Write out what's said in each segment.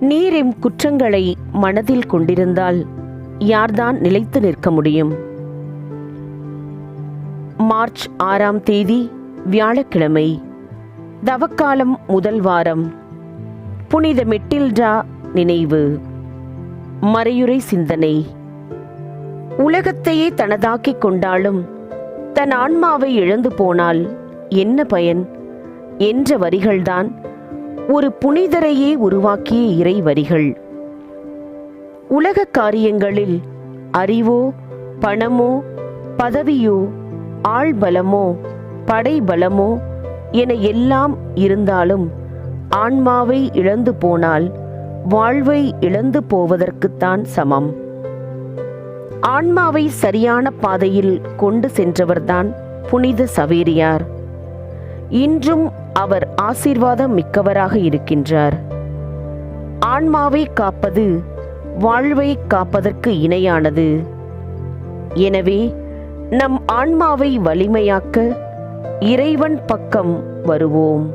நீர் குற்றங்களை மனதில் கொண்டிருந்தால் யார்தான் நிலைத்து நிற்க முடியும்? மார்ச் ஆறாம் தேதி வியாழக்கிழமை தவக்காலம் முதல் வாரம் புனித மெட்டில்டா நினைவு மறையுறை சிந்தனை. உலகத்தையே தனதாக்கிக் கொண்டாலும் தன் ஆன்மாவை இழந்து போனால் என்ன பயன்? என்ற வரிகள்தான் ஒரு புனிதரையே உருவாக்கிய இறைவரிகள். உலக காரியங்களில் அறிவோ பணமோ பதவியோ ஆள்பலமோ படைபலமோ என எல்லாம் இருந்தாலும் ஆன்மாவை இழந்து போனால் வாழ்வை இழந்து போவதற்குத்தான் சமம். ஆன்மாவை சரியான பாதையில் கொண்டு சென்றவர்தான் புனித சவேரியார். இன்றும் அவர் ஆசீர்வாதம் மிக்கவராக இருக்கின்றார். ஆன்மாவை காப்பது வாழ்வை காப்பதற்கு இணையானது. எனவே நம் ஆன்மாவை வலிமையாக்க இறைவன் பக்கம் வருவோம்.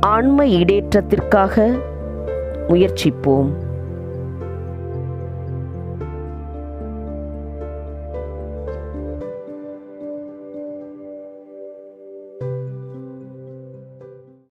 ஆன்ம இடேற்றத்திற்காக முயற்சிப்போம்.